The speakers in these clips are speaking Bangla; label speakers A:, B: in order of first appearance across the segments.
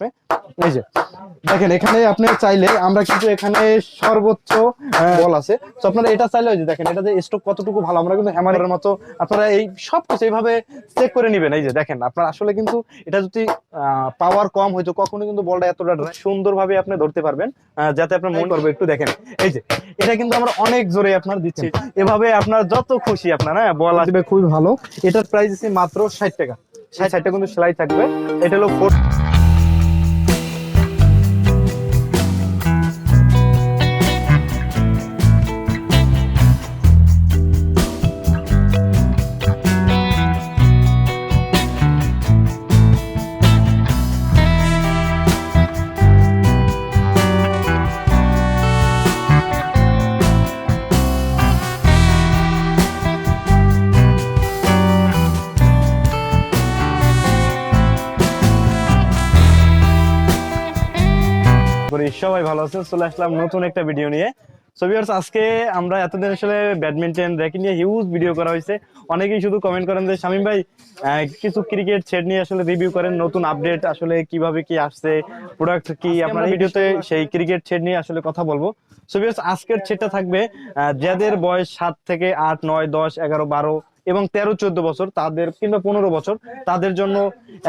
A: আপনি এই যে দেখেন এখানে আপনি চাইলে আমরা কিন্তু এখানে সর্বোচ্চ বল আছে। তো আপনারা এটা চাইলে যে দেখেন এটা যে স্টক কতটুকু ভালো আমরা কিন্তু হ্যামারের মতো আপনারা এই সব কিছু এইভাবে চেক করে নেবেন। এই যে দেখেন আপনার আসলে কিন্তু এটা যদি পাওয়ার কম হয়তো কখনো কিন্তু বলটা এতটা সুন্দরভাবে আপনি ধরতে পারবেন যাতে আপনার মন করবে একটু দেখেন। এই যে এটা কিন্তু আমরা অনেক জোরে আপনার দিচ্ছি। এভাবে আপনার যত খুশি আপনার হ্যাঁ বল আসবে খুবই ভালো। এটার প্রাইস আছে মাত্র ষাট টাকা। ষাট ষাট টাকা কিন্তু সেলাই থাকবে। এটা হলো ফোর সবাই ভালো আছেন চলে আসলাম নতুন একটা ভিডিও নিয়ে। সো ভিউয়ার্স আজকে আমরা এতদিন আসলে ব্যাডমিন্টন র্যাকেট নিয়ে হিউজ ভিডিও করা হয়েছে। অনেকেই শুধু কমেন্ট করেন যে শামিম ভাই কিছু ক্রিকেট সেট নিয়ে আসলে রিভিউ করেন নতুন আপডেট আসলে কীভাবে কি আসছে প্রোডাক্ট কি? আপনার ভিডিওতে সেই ক্রিকেট সেট নিয়ে আসলে কথা বলব। সো ভিউয়ার্স আজকের সেটটা থাকবে যাদের বয়স সাত থেকে আট নয় দশ এগারো বারো এবং তেরো চোদ্দ বছর, তাদের কিংবা পনেরো বছর, তাদের জন্য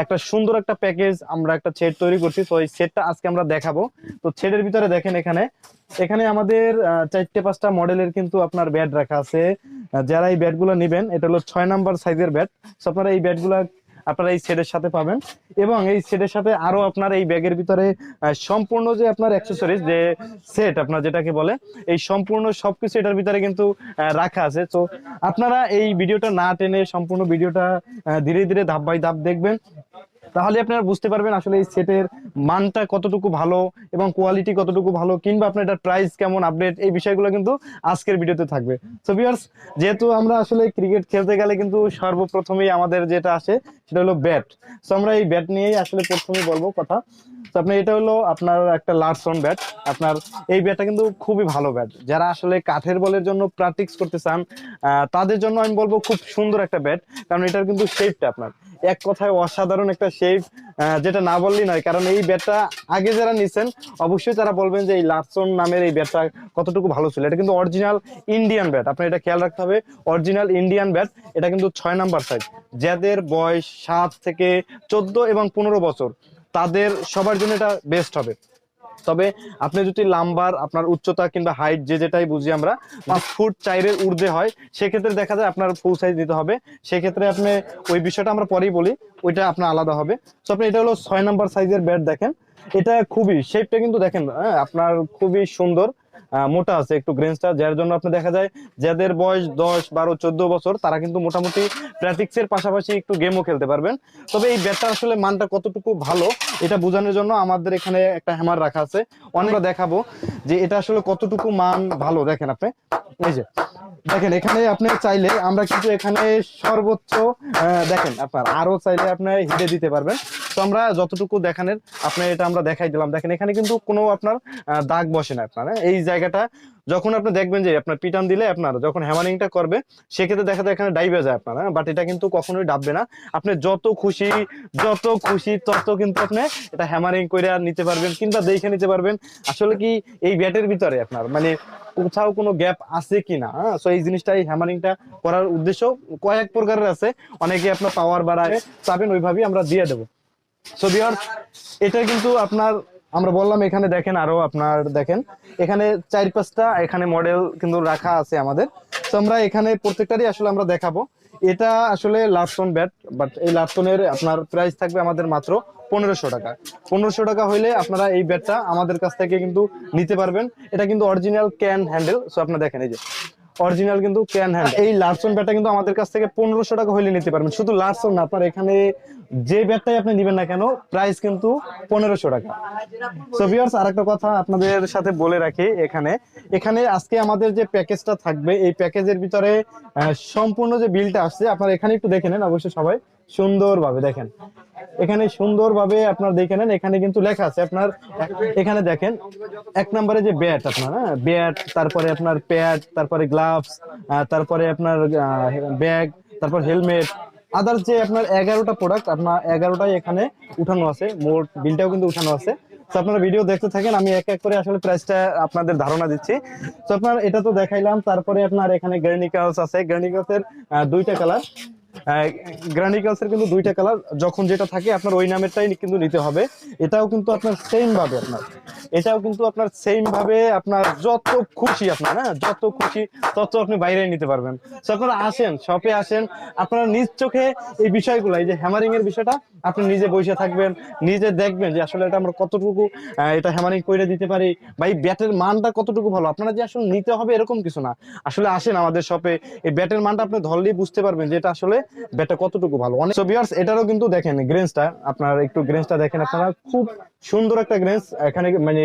A: একটা সুন্দর একটা প্যাকেজ আমরা একটা সেট তৈরি করছি। তো এই সেটটা আজকে আমরা দেখাবো। তো সেটের ভিতরে দেখেন এখানে। এখানে আমাদের চারটে পাঁচটা মডেলের কিন্তু আপনার ব্যাট রাখা আছে। যারা এই ব্যাটগুলো নিবেন, এটা হলো ছয় নাম্বার সাইজের ব্যাট আপনারা এই ব্যাটগুলা আপনারা এই সেটের সাথে পাবেন। এবং এই সেটের সাথে আরও আপনার এই ব্যাগের ভিতরে সম্পূর্ণ যে আপনার অ্যাক্সেসরিজ যে সেট আপনার যেটাকে বলে, এই সম্পূর্ণ সবকিছু এটার ভিতরে কিন্তু রাখা আছে। তো আপনারা এই ভিডিওটা না টেনে সম্পূর্ণ ভিডিওটা ধীরে ধীরে ধাপ বাই ধাপ দেখবেন। তাহলে আপনারা বুঝতে পারবেন আসলে এই সেটের মানটা কতটুকু ভালো এবং কোয়ালিটি কতটুকু ভালো, কিংবা আপনার এটার প্রাইস কেমন আপডেট এই বিষয়গুলো কিন্তু আজকের ভিডিওতে থাকবে। সো ভিউয়ার্স যেহেতু আমরা আসলে ক্রিকেট খেলতে গেলে কিন্তু সর্বপ্রথমেই আমাদের যেটা আসে, সেটা হলো ব্যাট সো আমরা এই ব্যাট নিয়েই আসলে প্রথমেই বলব কথা। তো আপনার এটা হলো আপনার একটা লার্সন ব্যাট আপনার, এই ব্যাটটা কিন্তু খুবই ভালো ব্যাট যারা আসলে কাঠের বলের জন্য প্র্যাকটিস করতে চান তাদের জন্য আমি বলব খুব সুন্দর একটা ব্যাট কারণ এটার কিন্তু শেপটা আপনার। এক কথায় অসাধারণ একটা শেপ যেটা না বললেই নয়। কারণ এই ব্যাটটা আগে যারা নিছেন, অবশ্যই তারা বলবেন যে এই লাটসন নামের এই ব্যাটটা কতটুকু ভালো ছিল। এটা কিন্তু অরিজিনাল ইন্ডিয়ান ব্যাট আপনি এটা খেয়াল রাখতে হবে অরিজিনাল ইন্ডিয়ান ব্যাট এটা কিন্তু ছয় নাম্বার সাইজ যাদের বয়স সাত থেকে চোদ্দ এবং পনেরো বছর, তাদের সবার জন্য এটা বেস্ট হবে। তবে আপনি যদি লাম্বার আপনার উচ্চতা কিংবা হাইট যে যেটাই বুঝি আমরা পাঁচ ফুট চাইরের ঊর্ধ্বে হয় সেক্ষেত্রে দেখা যায় আপনার ফুল সাইজ দিতে হবে। সেক্ষেত্রে আপনি ওই বিষয়টা আমরা পরেই বলি ওইটা আপনার আলাদা হবে। তো আপনি এটা হলো ছয় নাম্বার সাইজের ব্যাট দেখেন। এটা খুবই শেপটা কিন্তু দেখেন হ্যাঁ, আপনার খুবই সুন্দর। মোটা আছে, একটু গ্রেন্সটা যার জন্য আপনি দেখা যায় যাদের বয়স দশ, বারো, চোদ্দ বছর, তারা কিন্তু মোটামুটি প্র্যাকটিক্সের পাশাপাশি একটু গেমও খেলতে পারবেন। তবে এই ব্যাটটা আসলে মানটা কতটুকু ভালো, এটা বোঝানোর জন্য আমাদের এখানে একটা হ্যামার রাখা আছে। অনেকটা দেখাবো যে এটা আসলে কতটুকু মান ভালো, দেখেন আপনি। এই যে, দেখেন, এখানে আপনি চাইলে আমরা কিন্তু এখানে সর্বোচ্চ দেখেন আপনার আরও চাইলে আপনি হিটে দিতে পারবেন। তো আমরা যতটুকু দেখানের, আপনার এটা আমরা দেখাই দিলাম। দেখেন, এখানে কিন্তু কোনো আপনার দাগ বসে না আপনার হ্যাঁ? এই জায়গাটা, যখন আপনি দেখবেন যে আপনার পিটান দিলে আপনার, যখন হ্যামারিংটা করবে, সেক্ষেত্রে দেখা যায় এখানে ডাইবে যায় আপনার বাট এটা কিন্তু কখনোই ডাববে না। আপনি যত খুশি যত খুশি, তত কিন্তু আপনি এটা হ্যামারিং করে নিতে পারবেন কিংবা দেখে নিতে পারবেন। আসলে কি এই ব্যাটের ভিতরে আপনার মানে কোথাও কোনো গ্যাপ আছে কিনা হ্যাঁ? সো এই জিনিসটা, এই হ্যামারিংটা করার উদ্দেশ্য কয়েক প্রকারের আছে। অনেকে আপনার পাওয়ার বাড়ায়, চাবেন, ওইভাবেই আমরা দিয়ে দেবো। সো বিয়ার এটা কিন্তু আপনার, আমরা বললাম এখানে দেখেন আরও আপনার দেখেন, এখানে চার পাঁচটা এখানে মডেল কিন্তু রাখা আছে আমাদের। তো আমরা এখানে প্রত্যেকটারই আসলে আমরা দেখাবো। এটা আসলে লার্সন ব্যাট বাট এই লার্সনের আপনার প্রাইস থাকবে আমাদের মাত্র পনেরোশো টাকা। পনেরোশো টাকা হইলে আপনারা এই ব্যাটটা আমাদের কাছ থেকে কিন্তু নিতে পারবেন। এটা কিন্তু অরিজিনাল ক্যান হ্যান্ডেল সো আপনারা দেখেন এই যে। অরিজিনাল কিন্তু ক্যান হ্যান্ড এই লার্সন ব্যাটটা কিন্তু আমাদের কাছ থেকে পনেরোশো টাকা হইলে নিতে পারবেন। শুধু লার্সন না আপনার এখানে যে ব্যাটটাই আপনি নিবেন না কেন প্রাইস কিন্তু পনেরোশো টাকা। সো ভিউয়ার্স আরেকটা কথা আপনাদের সাথে বলে রাখি এখানে। এখানে আজকে আমাদের যে প্যাকেজটা থাকবে এই প্যাকেজের ভিতরে সম্পূর্ণ যে বিলটা আসছে আপনারা এখানে একটু দেখে নেন অবশ্যই সবাই। সুন্দরভাবে দেখেন। এখানে সুন্দরভাবে আপনার দেখে নেন, এখানে কিন্তু লেখা আছে আপনার, এখানে দেখেন, এক নম্বরে যে ব্যাট আপনার হ্যাঁ ব্যাট তারপরে আপনার প্যাড তারপরে গ্লাভস তারপরে আপনার ব্যাগ তারপর হেলমেট আদার্স যে আপনার এগারোটা প্রোডাক্ট আপনার এগারোটাই এখানে উঠানো আছে, মোট বিলটাও কিন্তু উঠানো আছে। তো আপনারা ভিডিও দেখতে থাকেন, আমি এক এক করে আসলে প্রাইসটা আপনাদের ধারণা দিচ্ছি। তো আপনার এটা তো দেখাইলাম, তারপরে আপনার এখানে গ্রানিকালস আছে গ্রানিকালসের দুইটা কালার গ্রানিকালসের কিন্তু দুইটা কালার যখন যেটা থাকে আপনার ওই নামেরটাই কিন্তু নিতে হবে। এটাও কিন্তু আপনার সেম ভাবে আপনার। এটাও কিন্তু আপনার সেম ভাবে আপনার যত খুশি আপনার হ্যাঁ? যত খুশি তত আপনি বাইরে নিতে পারবেন। তো আপনারা আসেন শপে আসেন, আপনারা নিজ চোখে এই বিষয়গুলো, এই যে হ্যামারিং এর বিষয়টা, আপনি নিজে বসে থাকবেন, নিজে দেখবেন যে আসলে এটা আমরা কতটুকু এটা হ্যামারিং করে দিতে পারি, বা এই ব্যাটের মানটা কতটুকু ভালো? আপনারা যে আসলে নিতে হবে এরকম কিছু না। আসলে আসেন আমাদের শপে এই ব্যাটের মানটা আপনি ধরলেই বুঝতে পারবেন যে এটা আসলে ব্যাটটা কতটুকু ভালো। অনেক সো ভিউয়ার্স এটারও কিন্তু দেখেন গ্রেন্সটা আপনার একটু গ্রেন্সটা দেখেন আপনারা, খুব সুন্দর একটা গ্রেন্স এখানে মানে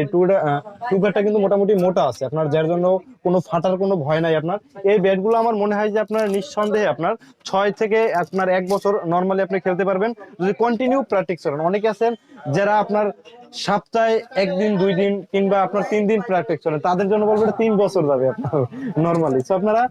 A: কিন্তু মোটামুটি মোটা আছে। আপনার যার জন্য কোনো ফাটার কোনো ভয় নাই আপনার। এই ব্যাটগুলো আমার মনে হয় যে আপনার নিঃসন্দেহে আপনার ছয় থেকে আপনার এক বছর নর্মালি আপনি খেলতে পারবেন। যদি কন্টিনিউ প্র্যাকটিস করেন, অনেকে আছেন যারা আপনার সপ্তাহে একদিন, দুই দিন কিংবা আপনার তিন দিন প্র্যাকটিস করেন, তাদের জন্য বলব তিন বছর যাবে আপনার নর্মালি তো আপনারা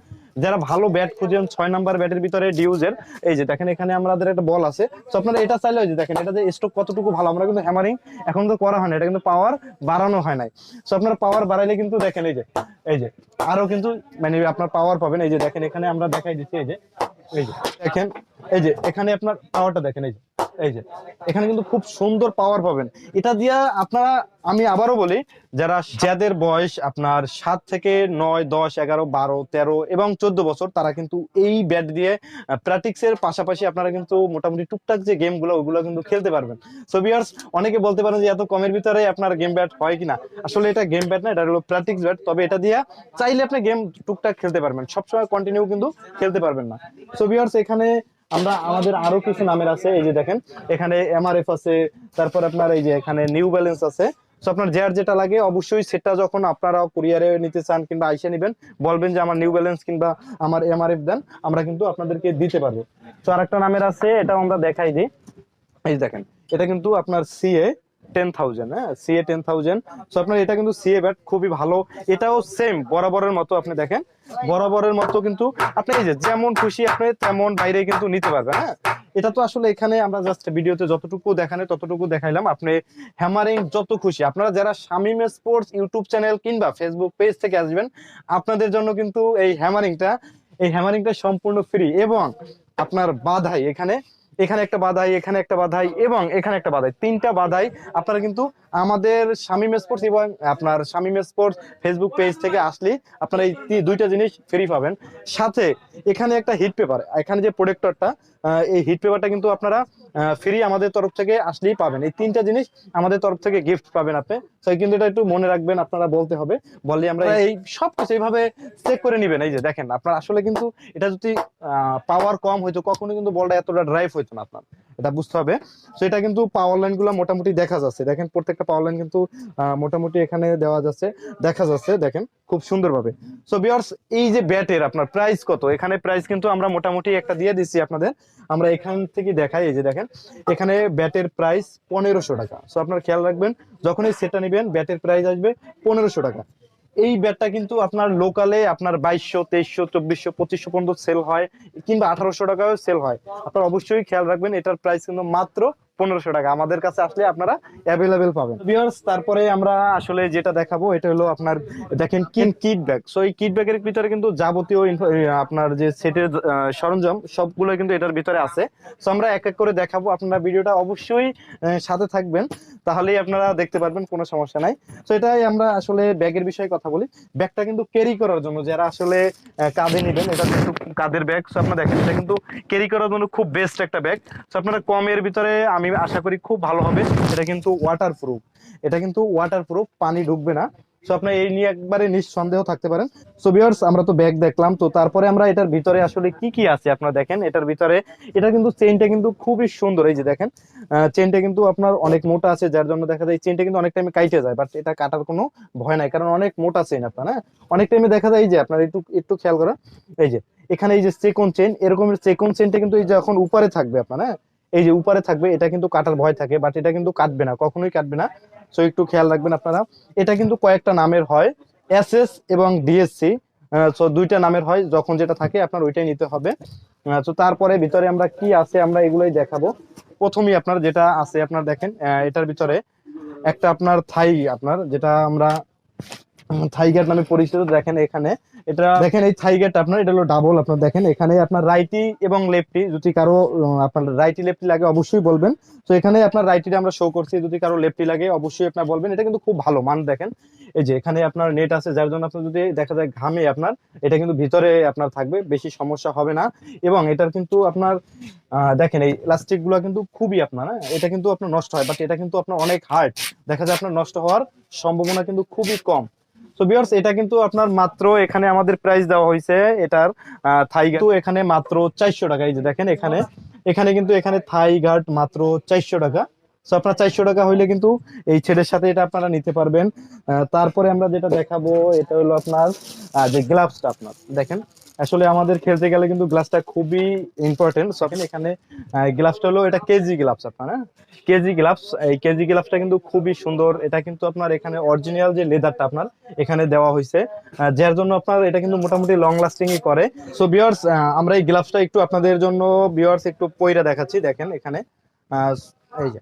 A: যারা ভালো ব্যাট খুঁজেন ছয় নাম্বার ব্যাটের ভিতরে ডিউজের এই যে দেখেন এখানে আমাদের একটা বল আছে। তো আপনারা এটা চাইলে ওই যে দেখেন, এটা যে স্ট্রোক কতটুকু ভালো, আমরা কিন্তু হ্যামারিং এখন তো করা হয় না, এটা কিন্তু পাওয়ার বাড়ানো হয় নাই। তো আপনারা পাওয়ার বাড়াইলে কিন্তু দেখেন এই যে এই যে, আরও কিন্তু মানে আপনার পাওয়ার পাবেন। এই যে দেখেন, এখানে আমরা দেখাই দিচ্ছি, এই যে এই যে, দেখেন, এই যে, এখানে আপনার পাওয়ারটা দেখেন, এই যে। এই যে, এখানে কিন্তু খুব সুন্দর পাওয়ার পাবেন। এটা দিয়া আপনারা, আমি আবারও বলি, যারা যাদের বয়স আপনার সাত থেকে নয়, দশ, এগারো, বারো, তেরো এবং চোদ্দ বছর, তারা কিন্তু এই ব্যাট দিয়ে প্র্যাকটিক্স এর পাশাপাশি আপনারা কিন্তু মোটামুটি টুকটাক যে গেমগুলো ওগুলো কিন্তু খেলতে পারবেন। সো বিয়ার্স অনেকে বলতে পারেন যে এত কমের ভিতরে আপনার গেম ব্যাট হয় কিনা। আসলে এটা গেম ব্যাট না, এটা হলো প্র্যাকটিক্স ব্যাট তবে এটা দিয়ে চাইলে আপনি গেম টুকটাক খেলতে পারবেন। সবসময় কন্টিনিউ কিন্তু খেলতে পারবেন না। সো বিয়ার্স এখানে আমরা আমাদের আরও কিছু নামের আছে, এই যে দেখেন, এখানে এমআরএফ আছে, তারপর আপনার এই যে এখানে নিউ ব্যালেন্স আছে। তো আপনার যার যেটা লাগে, অবশ্যই সেটা যখন আপনারা কুরিয়ারে নিতে চান কিংবা আইসে নেবেন, বলবেন যে আমার নিউ ব্যালেন্স কিংবা আমার এমআরএফ দেন, আমরা কিন্তু আপনাদেরকে দিতে পারব। তো আর একটা নামের আছে, এটাও আমরা দেখাই দিই। এই দেখেন, এটা কিন্তু আপনার সিএ টেন থাউজেন্ড হ্যাঁ? আপনার এটা কিন্তু সিএ ব্যাট খুবই ভালো। এটাও সেম বরাবরের মতো আপনি দেখেন। বরাবরের মতো কিন্তু আপনি যেমন খুশি আপনি তেমন বাইরে কিন্তু নিতে পারবেন হ্যাঁ? এটা তো আসলে এখানে আমরা জাস্ট ভিডিওতে যতটুকু দেখানো ততটুকু দেখাইলাম। আপনি হ্যামারিং যত খুশি, আপনারা যারা শামিম স্পোর্টস ইউটিউব চ্যানেল কিংবা ফেসবুক পেজ থেকে আসবেন, আপনাদের জন্য কিন্তু এই হ্যামারিংটা এই হ্যামারিংটা সম্পূর্ণ ফ্রি এবং আপনার বাধাই এখানে এখানে একটা বাধাই, এখানে একটা বাধাই এবং এখানে একটা বাধাই। তিনটা বাধাই আপনারা কিন্তু আমাদের স্বামী স্পোর্টস এবং আপনার স্বামী স্পোর্টস ফেসবুক পেজ থেকে আসলে আপনারা এই দুইটা জিনিস ফ্রি পাবেন। সাথে এখানে একটা হিট পেপার এখানে যে প্রোডেক্টরটা এই হিট পেপারটা কিন্তু আপনারা ফ্রি আমাদের তরফ থেকে আসলেই পাবেন। এই তিনটা জিনিস আমাদের তরফ থেকে গিফট পাবেন আপনি। তো কিন্তু এটা একটু মনে রাখবেন আপনারা বলতে হবে। বললে আমরা এই সব কিছু এইভাবে চেক করে নিবেন। এই যে দেখেন আপনার আসলে কিন্তু এটা যদি পাওয়ার কম হইতো কখনো কিন্তু বলটা এতটা ড্রাইভ হইতো না আপনার। এটা বুঝতে হবে। তো এটা কিন্তু পাওয়ার লাইনগুলো মোটামুটি দেখা যাচ্ছে। দেখেন প্রত্যেকটা পাওয়ার লাইন কিন্তু আহ, মোটামুটি এখানে দেওয়া যাচ্ছে দেখা যাচ্ছে দেখেন খুব সুন্দরভাবে। সো বিয়ার্স এই যে ব্যাটের আপনার প্রাইস কত? এখানে প্রাইস কিন্তু আমরা মোটামুটি একটা দিয়ে দিচ্ছি আপনাদের। আমরা এখান থেকে দেখাই এই যে দেখেন এখানে ব্যাটের প্রাইস পনেরোশো টাকা। সো আপনার খেয়াল রাখবেন যখন এই সেটটা নেবেন, ব্যাটের প্রাইস আসবে পনেরোশো টাকা। এই ব্যাটটা কিন্তু আপনার লোকালে আপনার বাইশশো, তেইশশো, চব্বিশশো, পঁচিশশো পর্যন্ত সেল হয়, কিংবা আঠারোশো টাকাও সেল হয়। আপনার অবশ্যই খেয়াল রাখবেন, এটার প্রাইস কিন্তু মাত্র পনেরোশো টাকা। আমাদের কাছে আসলে আপনারা অ্যাভেলেবেল পাবেন। ভিউয়ার্স তারপরে আমরা আসলে যেটা দেখাবো, এটা হলো আপনার, দেখেন কিন কিট ব্যাগ সো এই কিট ব্যাগের ভিতরে কিন্তু যাবতীয় আপনার যে সেটের সরঞ্জাম, সবগুলো কিন্তু এটার ভিতরে আছে। সো আমরা এক এক করে দেখাবো। আপনারা ভিডিওটা অবশ্যই সাথে থাকবেন। তাহলেই আপনারা দেখতে পারবেন, কোনো সমস্যা নাই। তো এটাই আমরা আসলে ব্যাগের বিষয়ে কথা বলি। ব্যাগটা কিন্তু ক্যারি করার জন্য, যারা আসলে কাঁধে নেবেন, এটা কিন্তু কাঁধের ব্যাগ সো আপনারা দেখেন, এটা কিন্তু ক্যারি করার জন্য খুব বেস্ট একটা ব্যাগ সো আপনারা কমের ভিতরে, আমি আশা করি খুব ভালো হবে। এটা কিন্তু ওয়াটার প্রুফ এটা কিন্তু ওয়াটার প্রুফ পানি ঢুকবে না। সো আপনার এই নিয়ে একবারে নিঃসন্দেহ থাকতে পারেন। সো ভিউয়ার্স আমরা তো ব্যাগ দেখলাম। তো তারপরে আমরা এটার ভিতরে আসলে কি কি আছে আপনারা দেখেন? এটার ভিতরে, এটা কিন্তু চেইনটা কিন্তু খুবই সুন্দর। এই যে দেখেন চেইনটা কিন্তু আপনার অনেক মোটা আছে, যার জন্য দেখা যায় চেইনটা কিন্তু অনেক টাইমে কাইটে যায়। বাট এটা কাটার কোনো ভয় নাই, কারণ অনেক মোটা চেইন আপনার হ্যাঁ? অনেক টাইমে দেখা যায় এই যে আপনার একটু একটু খেয়াল করেন। এই যে, এখানে এই যে চেকন চেইন এরকমের চেকন চেইনটা কিন্তু এই যে এখন উপরে থাকবে আপনার হ্যাঁ? এই যে উপরে থাকবে, এটা কিন্তু কাটার ভয় থাকে বাট এটা কিন্তু কাটবে না, কখনোই কাটবে না। সো একটু খেয়াল রাখবেন আপনারা। এটা কিন্তু কয়েকটা নামের হয় এসএস এবং ডিএসসি তো দুইটা নামের হয়, যখন যেটা থাকে আপনার ওইটাই নিতে হবে। তো তারপরে ভিতরে আমরা কি আছে, আমরা এগুলোই দেখাবো। প্রথমেই আপনার যেটা আছে, আপনার দেখেন এটার ভিতরে একটা আপনার থাই, আপনার, যেটা আমরা থাই গেট নামে পরিচিত, দেখেন এখানে। এটা দেখেন এই থাই গেট আপনার এটা হলো ডাবল আপনার দেখেন এখানে আপনার রাইটি এবং লেফটি যদি কারও আপনার রাইটি লেফটি লাগে অবশ্যই বলবেন। তো এখানে আপনার রাইটিটা আমরা শো করছি যদি কারও লেফটি লাগে অবশ্যই আপনার বলবেন। এটা কিন্তু খুব ভালো মান দেখেন। এই যে এখানে আপনার নেট আছে যার জন্য আপনার যদি দেখা যায় ঘামে আপনার এটা কিন্তু ভিতরে আপনার থাকবে বেশি সমস্যা হবে না। এবং এটার কিন্তু আপনার দেখেন এই প্লাস্টিকগুলো কিন্তু খুবই আপনার হ্যাঁ, এটা কিন্তু আপনার নষ্ট হয় বাট এটা কিন্তু আপনার অনেক হার্ড দেখা যায় আপনার নষ্ট হওয়ার সম্ভাবনা কিন্তু খুবই কম। তো বিয়ার্স এটা কিন্তু আপনার মাত্র এখানে আমাদের প্রাইস দেওয়া হয়েছে এটার থাই তো এখানে মাত্র চারশো টাকা, এই যে দেখেন এখানে। এখানে কিন্তু এখানে থাই ঘাট মাত্র চারশো টাকা। তো আপনার চারশো টাকা হইলে কিন্তু এই ছেলের সাথে এটা আপনারা নিতে পারবেন। তারপরে আমরা যেটা দেখাবো, এটা হলো আপনার যে গ্লাভসটা আপনার, দেখেন। আসলে আমাদের খেলতে গেলে কিন্তু গ্লাভসটা খুবই ইম্পর্টেন্ট সো এখানে গ্লাভসটা হলো এটা কেজি গ্লাভস আপনার হ্যাঁ? কেজি গ্লাভস, এই কেজি গ্লাভসটা কিন্তু খুবই সুন্দর। এটা কিন্তু আপনার এখানে অরিজিনাল যে লেদারটা আপনার এখানে দেওয়া হয়েছে। যার জন্য আপনার এটা কিন্তু মোটামুটি লং লাস্টিংই করে। সো বিয়ার্স আমরা এই গ্লাভসটা একটু আপনাদের জন্য বিয়ার্স একটু পয়রা দেখাচ্ছি। দেখেন এখানে এই যে,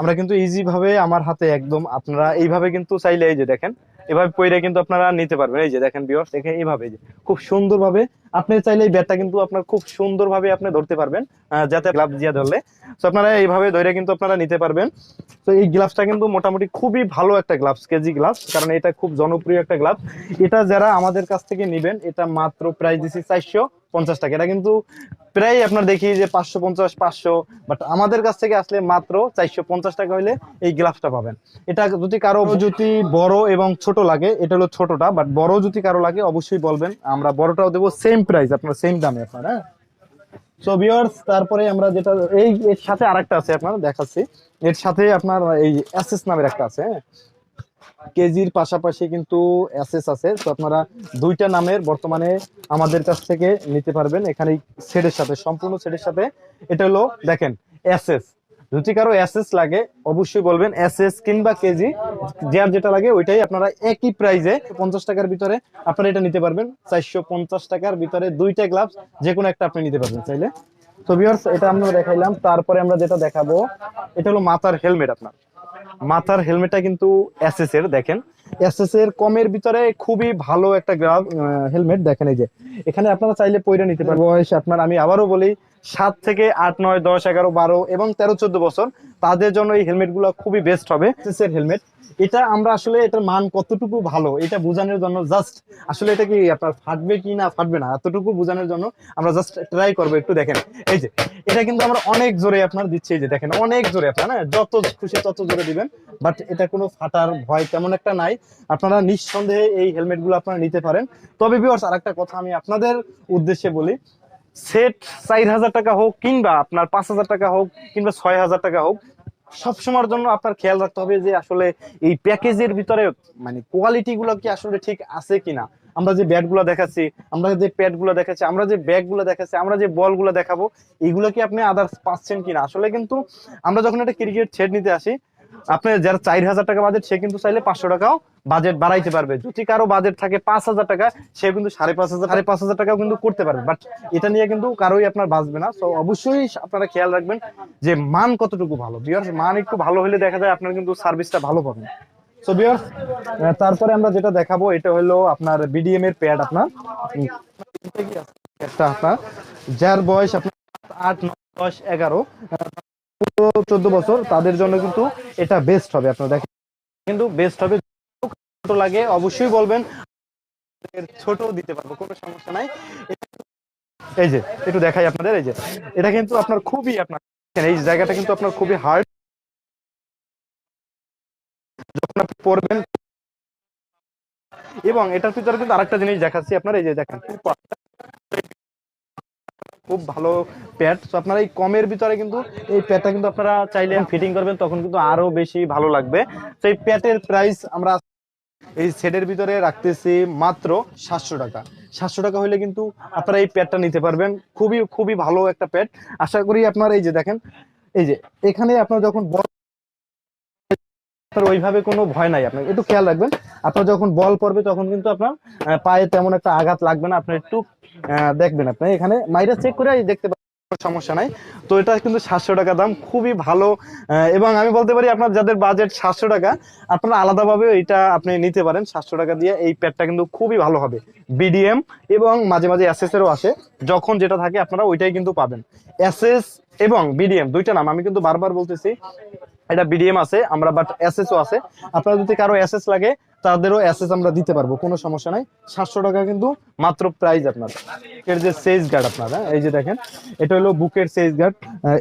A: আমরা কিন্তু ইজি ভাবে আমার হাতে একদম, আপনারা এইভাবে কিন্তু চাইলে এই যে দেখেন এভাবে পইরা কিন্তু আপনারা নিতে পারবেন। এই যে দেখেন বিয়ার্স দেখেন এইভাবে খুব সুন্দরভাবে আপনি চাইলে এই ব্যাটটা কিন্তু আপনার খুব সুন্দরভাবে আপনি ধরতে পারবেন যাতে গ্লাভ দিয়ে ধরলে। তো আপনারা এইভাবে ধরে কিন্তু আপনারা নিতে পারবেন। তো এই গ্লাভসটা কিন্তু মোটামুটি খুবই ভালো একটা গ্লাভস, কেজি গ্লাভস, কারণ এটা খুব জনপ্রিয় একটা গ্লাভস। এটা যারা আমাদের কাছ থেকে নেবেন, এটা মাত্র প্রাইস দিছি চারশো পঞ্চাশ টাকা। এটা কিন্তু প্রায় আপনার দেখি যে পাঁচশো পঞ্চাশ, পাঁচশো বাট আমাদের কাছ থেকে আসলে মাত্র চারশো পঞ্চাশ টাকা হইলে এই গ্লাভসটা পাবেন। এটা যদি কারও যদি বড় এবং ছোট লাগে, এটা হলো ছোটটা বাট বড় যদি কারও লাগে, অবশ্যই বলবেন। আমরা বড়টাও দেবো সেম প্রাইস আপনার সেম দামে আপনার হ্যাঁ? সো ভিউয়ার্স তারপরে আমরা যেটা, এই এর সাথে আরেকটা আছে আপনার, দেখাচ্ছি। এর সাথে আপনার এই এসএস নামের একটা আছে হ্যাঁ? কেজির পাশাপাশি কিন্তু এসএস আছে। তো আপনারা দুইটা নামের বর্তমানে আমাদের কাছ থেকে নিতে পারবেন এখানে সেটের সাথে, সম্পূর্ণ সেটের সাথে। এটা হলো, দেখেন এসএস যদি কারও এসএস লাগে, অবশ্যই বলবেন এসএস কিংবা কেজি যার যেটা লাগে ওইটাই আপনারা একই প্রাইজে পঞ্চাশ টাকার ভিতরে আপনারা এটা নিতে পারবেন। চারশো পঞ্চাশ টাকার ভিতরে দুইটা গ্লাভস যে কোনো একটা আপনি নিতে পারবেন চাইলে। তো ভিউয়ার্স এটা আমরা দেখাইলাম। তারপরে আমরা যেটা দেখাবো, এটা হলো মাথার হেলমেট আপনার। মাথার হেলমেটটা কিন্তু এসএস এর দেখেন। এসএস এর কমের ভিতরে খুবই ভালো একটা গ্রাফ হেলমেট দেখেন এই যে। এখানে আপনারা চাইলে পইরে নিতে পারবেন বয়স আপনার আমি আবারও বলি সাত থেকে আট নয় দশ এগারো বারো এবং তেরো চোদ্দ বছর। তাদের জন্য এই হেলমেটগুলো খুবই বেস্ট হবে। এর হেলমেট। এটা আমরা আসলে এটার মান কতটুকু ভালো, এটা বোঝানোর জন্য জাস্ট আসলে এটা কি আপনার ফাটবে কি না ফাটবে না, এতটুকু বোঝানোর জন্য আমরা জাস্ট ট্রাই করব একটু দেখেন। এই যে, এটা কিন্তু আমরা অনেক জোরে আপনার দিচ্ছি যে দেখেন, অনেক জোরে আপনার হ্যাঁ যত খুশি তত জোরে দিবেন বাট এটা কোনো ফাটার ভয় তেমন একটা নাই। আপনারা নিঃসন্দেহে এই হেলমেটগুলো আপনারা নিতে পারেন। তবে বিওর্স আর একটা কথা আমি আপনাদের উদ্দেশ্যে বলি সেট চার হাজার টাকা হোক কিংবা আপনার পাঁচ হাজার টাকা হোক কিংবা ছয় হাজার টাকা হোক সবসময়ের জন্য আপনার খেয়াল রাখতে হবে যে আসলে এই প্যাকেজের ভিতরে মানে কোয়ালিটি গুলো কি আসলে ঠিক আছে কিনা। আমরা যে ব্যাটগুলো দেখাচ্ছি, আমরা যে প্যাডগুলো দেখাচ্ছি, আমরা যে ব্যাগগুলো দেখাচ্ছি, আমরা যে বলগুলো দেখাবো এইগুলো কি আপনি আদার্স পাচ্ছেন কিনা? আসলে কিন্তু আমরা যখন একটা ক্রিকেট ছেড় নিতে আসি আপনি যারা চার হাজার টাকা বাজেট সে কিন্তু চাইলে পাঁচশো টাকাও বাজেট বাড়াইতে পারবে। যদি কারও বাজেট থাকে পাঁচ হাজার টাকা, সে কিন্তু সাড়ে পাঁচ হাজার, সাড়ে পাঁচ হাজার টাকাও কিন্তু করতে পারবে। বাট এটা নিয়ে কিন্তু কারোই আপনার বাঁচবে না। তো অবশ্যই আপনারা খেয়াল রাখবেন যে মান কতটুকু ভালো। বিয়ার্স মান একটু ভালো হলে দেখা যায় আপনার কিন্তু সার্ভিসটা ভালো পাবেন। সো বিয়ার্স তারপরে আমরা যেটা দেখাবো, এটা হলো আপনার বিডিএম এর প্যাড আপনার। একটা আপনার, যার বয়স আপনার আট, নয়, দশ, এগারো। চোদ্দ বছর, তাদের জন্য কিন্তু এটা বেস্ট হবে, আপনার দেখেন। কিন্তু বেস্ট হবে লাগে, অবশ্যই বলবেন ছোট দিতে পারব, কোনো সমস্যা নাই। এই যে, একটু দেখাই আপনাদের, এই যে, এটা কিন্তু আপনার খুবই আপনার এই জায়গাটা কিন্তু আপনার খুবই হার্ড যখন আপনি পড়বেন এবং এটার ভিতরে কিন্তু আরেকটা জিনিস দেখাচ্ছি আপনার, এই যে দেখেন খুব ভালো প্যাট তো আপনারা এই কমের ভিতরে কিন্তু এই প্যাটটা কিন্তু আপনারা চাইলে ফিটিং করবেন, তখন কিন্তু আরও বেশি ভালো লাগবে। তো এই প্যাটের প্রাইস আমরা এই সেটের ভিতরে রাখতেছি মাত্র সাতশো টাকা। সাতশো টাকা হলে কিন্তু আপনারা এই প্যাডটা নিতে পারবেন। খুবই খুবই ভালো একটা প্যাড আশা করি আপনার এই যে দেখেন, এই যে এখানে আপনার যখন বল আপনার ওইভাবে কোনো ভয় নাই আপনার। একটু খেয়াল রাখবেন। আপনার যখন বল পড়বে, তখন কিন্তু আপনার পায়ে তেমন একটা আঘাত লাগবে না। আপনার একটু দেখবেন আপনি। এখানে মাইরা চেক করে দেখতে সমস্যা নাই। তো এটা কিন্তু সাতশো টাকা দাম, খুবই ভালো এবং আমি বলতে পারি আপনার যাদের বাজেট সাতশো টাকা, আপনারা আলাদাভাবে এটা আপনি নিতে পারেন। সাতশো টাকা দিয়ে এই প্যাডটা কিন্তু খুবই ভালো হবে। বিডিএম এবং মাঝে মাঝে এসএস এরও আসে। যখন যেটা থাকে, আপনারা ওইটাই কিন্তু পাবেন। এসএস এবং বিডিএম দুইটা নাম। আমি কিন্তু বারবার বলতেছি এটা বিডিএম আছে, আমরা বাট এসএস ও আছে। আপনারা যদি কারও এসএস লাগে, তাদেরও এসএস আমরা দিতে পারব, কোনো সমস্যা নাই। সাতশো টাকা কিন্তু মাত্র প্রাইস আপনার। এর যে সেজ গার্ড আপনার এই যে দেখেন, এটা হলো বুকের সেজ গার্ড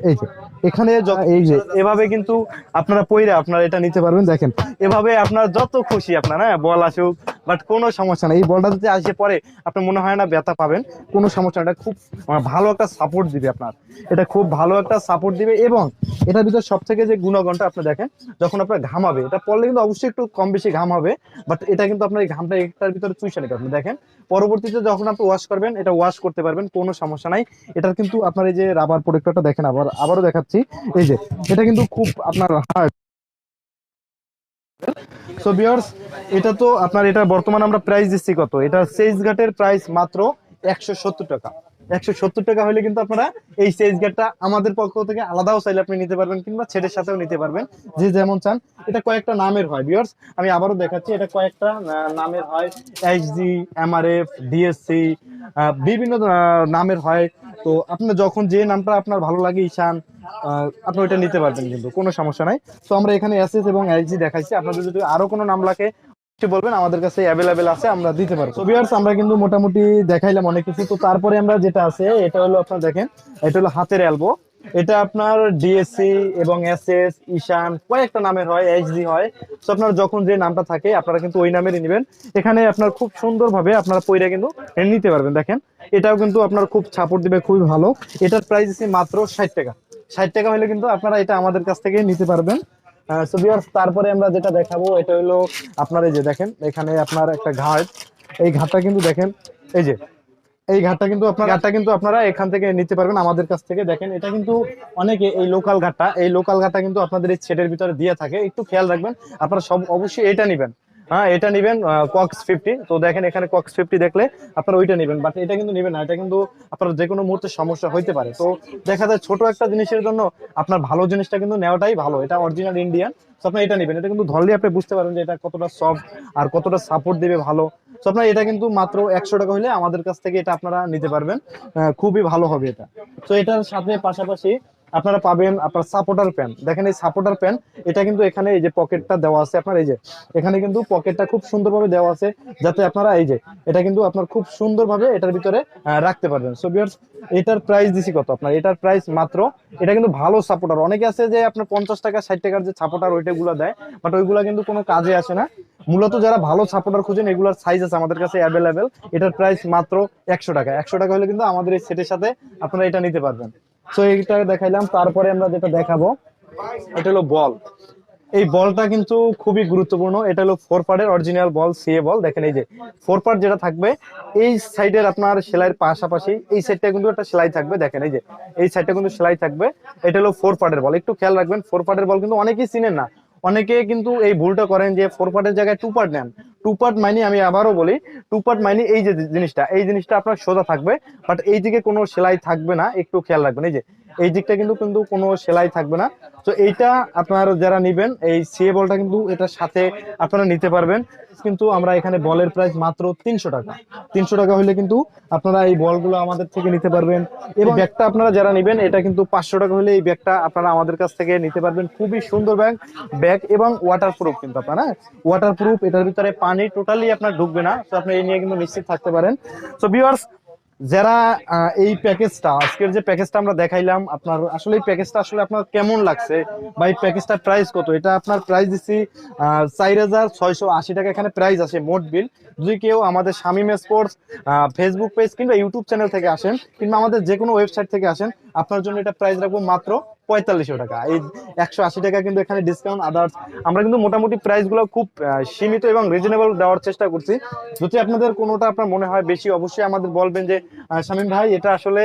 A: এই যে, এখানে এই যে, এভাবে কিন্তু আপনারা পইরা আপনারা এটা নিতে পারবেন, দেখেন। এভাবে আপনার যত খুশি আপনার হ্যাঁ বল আসুক বাট কোনো সমস্যা নাই। এই বলটা যদি আসে পরে, আপনার মনে হয় না ব্যথা পাবেন, কোনো সমস্যা এটা খুব ভালো একটা সাপোর্ট দিবে আপনার। এটা খুব ভালো একটা সাপোর্ট দিবে এবং এটার ভিতর সব থেকে যে গুণগণটা আপনি দেখেন, যখন আপনার ঘামাবে এটা পড়লে কিন্তু অবশ্যই একটু কম বেশি ঘাম হবে বাট এটা কিন্তু আপনার এই ঘামটা এটার ভিতরে চুইসে নেবে আপনি দেখেন। পরবর্তীতে যখন আপনি ওয়াশ করবেন, এটা ওয়াশ করতে পারবেন, কোনো সমস্যা নাই। এটার কিন্তু আপনার এই যে রাবার প্রোটেক্টরটা দেখেন, আবার, আবারও দেখাচ্ছি। এই যে, এটা কিন্তু খুব আপনার হার্ড সো বিয়ার্স এটা তো আপনার, এটা বর্তমানে আমরা প্রাইস দিচ্ছি কত? এটা সেজ ঘাটের প্রাইস মাত্র একশো সত্তর টাকা। একশো সত্তর টাকা হলে কিন্তু আপনারা এই সেজ গাটটা আমাদের পক্ষ থেকে আলাদাও চাইলে আপনি নিতে পারবেন কিংবা ছেলের সাথেও নিতে পারবেন। যে যেমন চান, এটা কয়েকটা নামের হয় বিয়ার্স আমি আবারও দেখাচ্ছি, এটা কয়েকটা নামের হয়। এইচজি এমআরএফ ডিএসসি বিভিন্ন নামের হয়। তো আপনার যখন যে নামটা আপনার ভালো লাগে, ঈশান আপনি ওইটা নিতে পারবেন কিন্তু, কোনো সমস্যা নাই। তো আমরা এখানে এসএস এবং এলজি দেখাইছি। আপনাদের যদি আরও কোনো নাম লাগে বলবেন, আমাদের কাছে অ্যাভেলেবেল আছে, আমরা দিতে পারব। তো ভিউয়ার্স আমরা কিন্তু মোটামুটি দেখাইলাম অনেক কিছু। তো তারপরে আমরা যেটা আছে, এটা হলো আপনার দেখেন, এটা হলো হাতের এলবো এটা আপনার ডিএসসি এবং এসএস কয়েকটা নামের হয় এইচডি হয়। তো আপনার যখন যে নামটা থাকে, আপনারা কিন্তু ওই নামেরই নেবেন। এখানে আপনার খুব সুন্দরভাবে আপনারা পয়রা কিন্তু নিতে পারবেন, দেখেন। এটাও কিন্তু আপনার খুব সাপোর্ট দিবে, খুবই ভালো। এটার প্রাইস আছে মাত্র ষাট টাকা। ষাট টাকা হলে কিন্তু আপনারা এটা আমাদের কাছ থেকে নিতে পারবেন। সো ভিউয়ার্স তারপরে আমরা যেটা দেখাবো, এটা হলো আপনার এই যে দেখেন, এখানে আপনার একটা ঘাট। এই ঘাটটা কিন্তু দেখেন, এই যে, এই ঘাটটা কিন্তু আপনার ঘাটটা কিন্তু আপনারা এখান থেকে নিতে পারবেন আমাদের কাছ থেকে। দেখেন, এটা কিন্তু অনেকে এই লোকাল ঘাটটা এই লোকাল ঘাটটা কিন্তু আপনাদের এই ছেটের ভিতরে দিয়ে থাকে। একটু খেয়াল রাখবেন, আপনারা সব অবশ্যই এটা নেবেন। হ্যাঁ এটা নেবেন কক্স ফিফটি তো দেখেন এখানে কক্স ফিফটি দেখলে আপনারা ওইটা নেবেন বাট এটা কিন্তু নেবেন না, এটা কিন্তু আপনার যে কোনো মুহূর্তে সমস্যা হইতে পারে। তো দেখা যায় ছোট একটা জিনিসের জন্য আপনার ভালো জিনিসটা কিন্তু নেওয়াটাই ভালো, এটা অরিজিনাল ইন্ডিয়ান তো আপনি এটা নেবেন। এটা কিন্তু ধরলে আপনি বুঝতে পারবেন যে এটা কতটা সফট আর কতটা সাপোর্ট দিবে ভালো। তো আপনার এটা কিন্তু মাত্র একশো টাকা হলে আমাদের কাছ থেকে এটা আপনারা নিতে পারবেন খুবই ভালো হবে এটা। তো এটার সাথে পাশাপাশি আপনারা পাবেন আপনার সাপোর্টার প্যান দেখেন এই সাপোর্টার প্যান এটা কিন্তু এখানে এই যে পকেটটা দেওয়া আছে আপনার, এই যে, এখানে কিন্তু পকেটটা খুব সুন্দরভাবে দেওয়া আছে যাতে আপনারা এই যে, এটা কিন্তু আপনার খুব সুন্দরভাবে এটার ভিতরে রাখতে পারবেন। সো বিয়ার্স এটার প্রাইস দিছি কত আপনার? এটার প্রাইস মাত্র, এটা কিন্তু ভালো সাপোর্টার অনেকে আছে যে আপনার পঞ্চাশ টাকা, ষাট টাকার যে সাপোর্টার ওইটা গুলো দেয় বাট ওইগুলা কিন্তু কোনো কাজে আসে না। মূলত যারা ভালো সাপোর্টার খুঁজেন, এগুলার সাইজ আছে আমাদের কাছে অ্যাভেলেবেল এটার প্রাইস মাত্র একশো টাকা। একশো টাকা হলে কিন্তু আমাদের এই সেটের সাথে আপনারা এটা নিতে পারবেন। তো এইটা দেখাইলাম। তারপরে আমরা যেটা দেখাবো, এটা হলো বল। এই বলটা কিন্তু খুবই গুরুত্বপূর্ণ। এটা হলো ফোর পার্টের অরিজিনাল বল, সিএ বল। দেখেন এই যে ফোর পার্ট যেটা থাকবে, এই সাইডের আপনার সেলাইয়ের পাশাপাশি, এই সাইডটা কিন্তু একটা সেলাই থাকবে। দেখেন এই যে, এই সাইডটা কিন্তু সেলাই থাকবে। এটা হলো ফোর পার্টের বল। একটু খেয়াল রাখবেন ফোর পার্টের বল কিন্তু অনেকেই চিনেন না। অনেকে কিন্তু এই ভুলটা করেন যে ফোর পার্টের জায়গায় টু পার্ট নেন। টু পার্ট মাইনি আমি আবারও বলি টু পার্ট মাইনি এই যে জিনিসটা, এই জিনিসটা আপনার সোজা থাকবে বাট এই দিকে কোনো সেলাই থাকবে না, একটু খেয়াল রাখবেন, এই যে এই দিকটা কিন্তু কিন্তু কোনো সেলাই থাকবে না। তো এইটা আপনার যারা নিবেন এই সিএ বলটা কিন্তু এটার সাথে আপনারা নিতে পারবেন। কিন্তু আমরা এখানে বলের প্রাইস মাত্র তিনশো টাকা। তিনশো টাকা হলে কিন্তু আপনারা এই বলগুলো আমাদের থেকে নিতে পারবেন। এবং ব্যাগটা আপনারা যারা নেবেন এটা কিন্তু পাঁচশো টাকা হলে এই ব্যাগটা আপনারা আমাদের কাছ থেকে নিতে পারবেন। খুবই সুন্দর ব্যাগ। ব্যাগ এবং ওয়াটার প্রুফ কিন্তু আপনারা ওয়াটার প্রুফ এটার ভিতরে পানি টোটালি আপনার ঢুকবে না। তো আপনি এই নিয়ে কিন্তু নিশ্চিত থাকতে পারেন। তো ভিউয়ার্স যারা এই প্যাকেজটা, আজকের যে প্যাকেজটা আমরা দেখাইলাম, আপনার আসলে এই প্যাকেজটা আসলে আপনার কেমন লাগছে বা এই প্যাকেজটার প্রাইস কত? এটা আপনার প্রাইস দিচ্ছি চার হাজার ছয়শো আশি টাকা। এখানে প্রাইস আছে মোট বিল যদি কেউ আমাদের শামিম স্পোর্টস ফেসবুক পেজ কিংবা ইউটিউব চ্যানেল থেকে আসেন, কিংবা আমাদের যে কোনো ওয়েবসাইট থেকে আসেন, আপনার জন্য এটা প্রাইস রাখব মাত্র পঁয়তাল্লিশশো টাকা। এই একশো আশি টাকা কিন্তু এখানে ডিসকাউন্ট আদার্স আমরা কিন্তু মোটামুটি প্রাইসগুলো খুব সীমিত এবং রিজনেবল দেওয়ার চেষ্টা করছি। যদি আপনাদের কোনোটা আপনার মনে হয় বেশি, অবশ্যই আমাদের বলবেন যে শামীম ভাই, এটা আসলে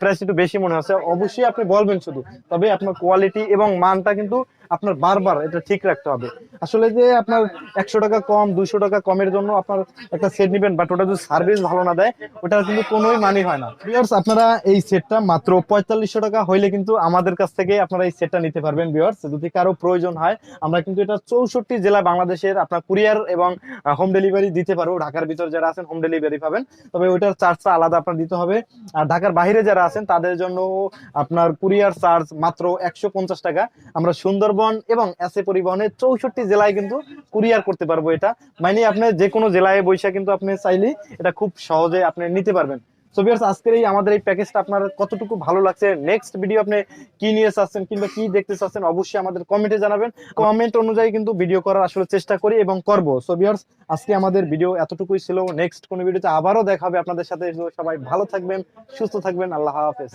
A: প্রাইস একটু বেশি মনে হচ্ছে। অবশ্যই আপনি বলবেন শুধু। তবে আপনার কোয়ালিটি এবং মানটা কিন্তু আপনার বারবার এটা ঠিক রাখতে হবে। আসলে যে আপনার একশো টাকা কম, দুইশো টাকা কমের জন্য আপনার একটা সেট নিবেন বাট ওটা যদি সার্ভিস ভালো না দেয় ওটা কিন্তু কোনোই মানি হয় না। ভিউয়ার্স আপনারা এই সেটটা মাত্র পঁয়তাল্লিশশো টাকা হইলে কিন্তু আমাদের কাছ থেকে আপনারা এই সেটটা নিতে পারবেন ভিউয়ার্স যদি কারও প্রয়োজন হয়, আমরা কিন্তু এটা চৌষট্টি জেলা বাংলাদেশের আপনার কুরিয়ার এবং হোম ডেলিভারি দিতে পারব। ঢাকার ভিতর যারা আছেন হোম ডেলিভারি পাবেন। তবে ওইটার চার্জটা আলাদা আপনার দিতে হবে। আর ঢাকার বাইরে যারা আছেন, তাদের জন্য আপনার কুরিয়ার চার্জ মাত্র একশো পঞ্চাশ টাকা। আমরা সুন্দরবন এবং এসে পরিবহনের চৌষট্টি জেলায় কিন্তু কুরিয়ার করতে পারব এটা। মানে আপনি যে কোনো জেলায় বৈশা কিন্তু আপনি চাইলেই এটা খুব সহজে আপনি নিতে পারবেন। সো ভিউয়ার্স আজকের এই আমাদের এই প্যাকেজটা আপনার কতটুকু ভালো লাগছে? নেক্সট ভিডিও আপনি কি নিয়ে চাচ্ছেন কিংবা কি দেখতে চাচ্ছেন অবশ্যই আমাদের কমেন্টে জানাবেন। কমেন্ট অনুযায়ী কিন্তু ভিডিও করার আসলে চেষ্টা করি এবং করব। সো ভিউয়ার্স আজকে আমাদের ভিডিও এতটুকুই ছিল। নেক্সট কোন ভিডিওতে আবারও দেখা হবে আপনাদের সাথে। সবাই ভালো থাকবেন, সুস্থ থাকবেন। আল্লাহ হাফেজ।